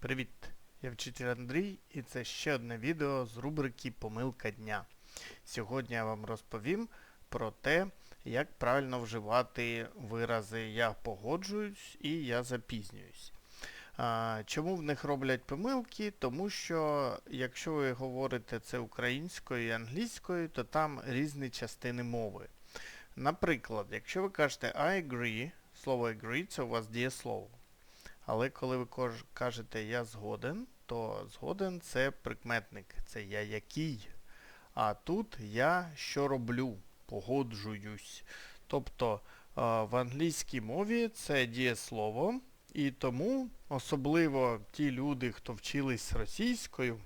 Привіт! Я вчитель Андрій і це ще одне відео з рубрики Помилка дня. Сьогодні я вам розповім про те, як правильно вживати вирази Я погоджуюсь і Я запізнююсь. Чому в них роблять помилки? Тому що якщо ви говорите це українською і англійською, то там різні частини мови. Наприклад, якщо ви кажете I agree, слово agree це у вас дієслово. Але коли ви кажете я згоден, то згоден це прикметник, це я який. А тут я що роблю, погоджуюсь. Тобто в англійській мові це дієслово, і тому особливо ті люди, хто вчились російською,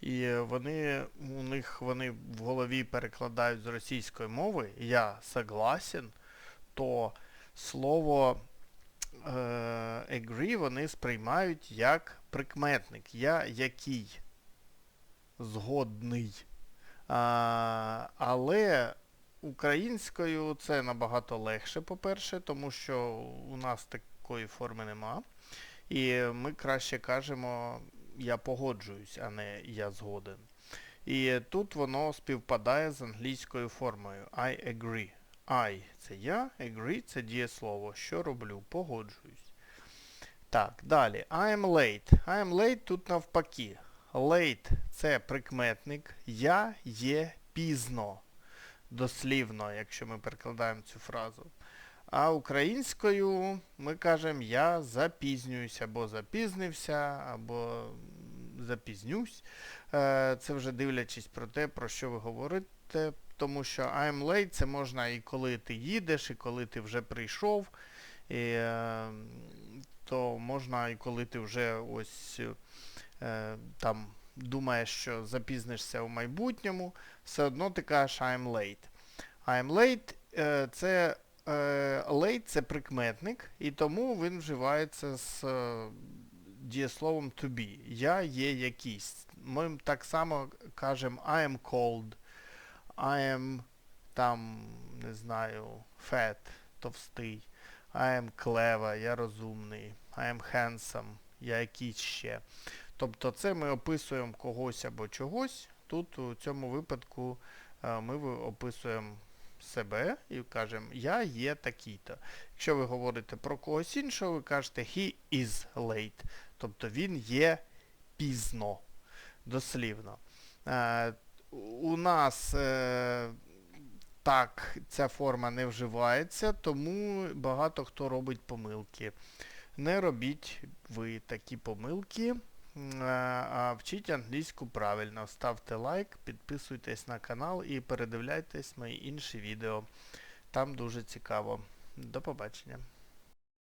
і вони у них вони в голові перекладають з російської мови я согласен, то слово agree вони сприймають як прикметник. Я який згодний. А, але українською це набагато легше, по-перше, тому що у нас такої форми нема. І ми краще кажемо я погоджуюсь, а не я згоден. І тут воно співпадає з англійською формою I agree. I це я, agree це дієслово. Що роблю? Погоджуюсь. Так, далі. I am late. I am late тут навпаки. Late це прикметник. Я є пізно. Дослівно, якщо ми перекладаємо цю фразу. А українською ми кажемо я запізнююсь, або запізнився, або запізнюсь. Е, Це вже дивлячись про те, про що ви говорите, тому що I'm late це можна і коли ти їдеш, і коли ти вже прийшов, і, е, то можна і коли ти вже ось е, там думаєш, що запізнишся у майбутньому, все одно ти кажеш I'm late. I'm late е, це е, late це прикметник, і тому він вживається з дієсловом to be. Я є якийсь. Ми так само кажемо I am cold, I am там, не знаю, fat, товстий. I am clever, я розумний. I am handsome, я якийсь ще. Тобто це ми описуємо когось або чогось. Тут у цьому випадку е, ми описуємо себе і кажемо я є такий-то. Якщо ви говорите про когось іншого, ви кажете he is late. Тобто він є пізно. Дослівно. У нас е, так ця форма не вживається, тому багато хто робить помилки. Не робіть ви такі помилки, е, а вчіть англійську правильно. Ставте лайк, підписуйтесь на канал і передивляйтесь мої інші відео. Там дуже цікаво. До побачення.